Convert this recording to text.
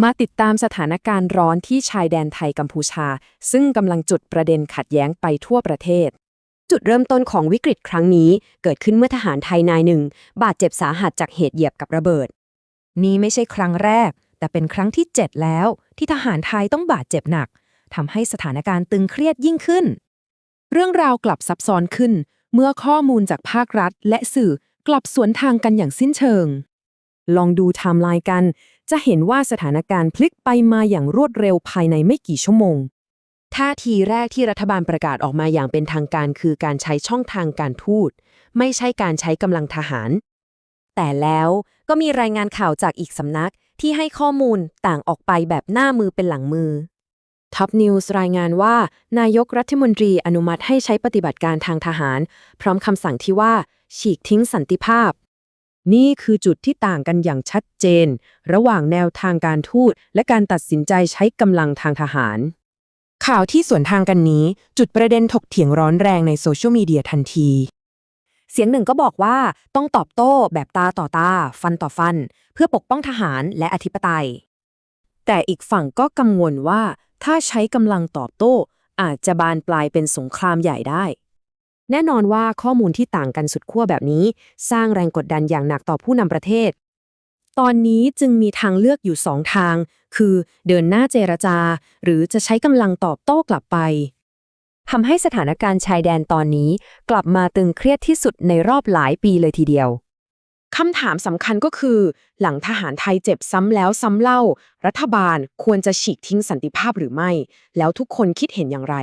มาติดตามสถานการณ์ร้อนที่ชายแดนไทยกัมพูชา ซึ่งกำลังจุดประเด็นขัดแย้งไปทั่วประเทศ จุดเริ่มต้นของวิกฤตครั้งนี้ เกิดขึ้นเมื่อทหารไทยนายหนึ่ง บาดเจ็บสาหัสจากเหตุเหยียบกับระเบิด นี่ไม่ใช่ครั้งแรก แต่เป็นครั้งที่ 7 แล้ว ที่ทหารไทยต้องบาดเจ็บหนักทำให้สถานการณ์ตึงเครียดยิ่งขึ้น เรื่องราวกลับซับซ้อนขึ้น เมื่อข้อมูลจากภาครัฐ และสื่อกลับสวนทางกันอย่างสิ้นเชิง ลองดูไทม์ไลน์กัน จะเห็นว่าสถานการณ์พลิกไปมาอย่างรวดเร็วภายในไม่กี่ชั่วโมง ท่าทีแรกที่รัฐบาลประกาศออกมาอย่างเป็นทางการคือการใช้ช่องทางการทูต ไม่ใช่การใช้กำลังทหาร แต่แล้วก็มีรายงานข่าวจากอีกสำนักที่ให้ข้อมูลต่างออกไปแบบหน้ามือเป็นหลังมือท็อปนิวส์รายงานว่า นายกรัฐมนตรีอนุมัติให้ใช้ปฏิบัติการทางทหาร พร้อมคำสั่งที่ว่า ฉีกทิ้งสันติภาพ นี่คือจุดที่ต่างกันอย่างชัดเจน ระหว่างแนวทางการทูตและการตัดสินใจใช้กำลังทางทหาร ข่าวที่สวนทางกันนี้ จุดประเด็นถกเถียงร้อนแรงในโซเชียลมีเดียทันที เสียงหนึ่งก็บอกว่าต้องตอบโต้แบบตาต่อตา ฟันต่อฟัน เพื่อปกป้องทหารและอธิปไตย แต่อีกฝั่งก็กังวลว่า ถ้าใช้กำลังตอบโต้ อาจจะบานปลายเป็นสงครามใหญ่ได้ แน่นอนว่าข้อมูลที่ต่างกันสุดขั้วแบบนี้ สร้างแรงกดดันอย่างหนักต่อผู้นำประเทศ ตอนนี้จึงมีทางเลือกอยู่สองทาง คือเดินหน้าเจรจา หรือจะใช้กำลังตอบโต้กลับไปทำให้สถานการณ์ชายแดนตอนนี้ กลับมาตึงเครียดที่สุดในรอบหลายปีเลยทีเดียวคำถามสำคัญก็คือ หลังทหารไทยเจ็บซ้ำแล้วซ้ำเล่า รัฐบาลควรจะฉีกทิ้งสันติภาพหรือไม่ แล้วทุกคนคิดเห็นอย่างไร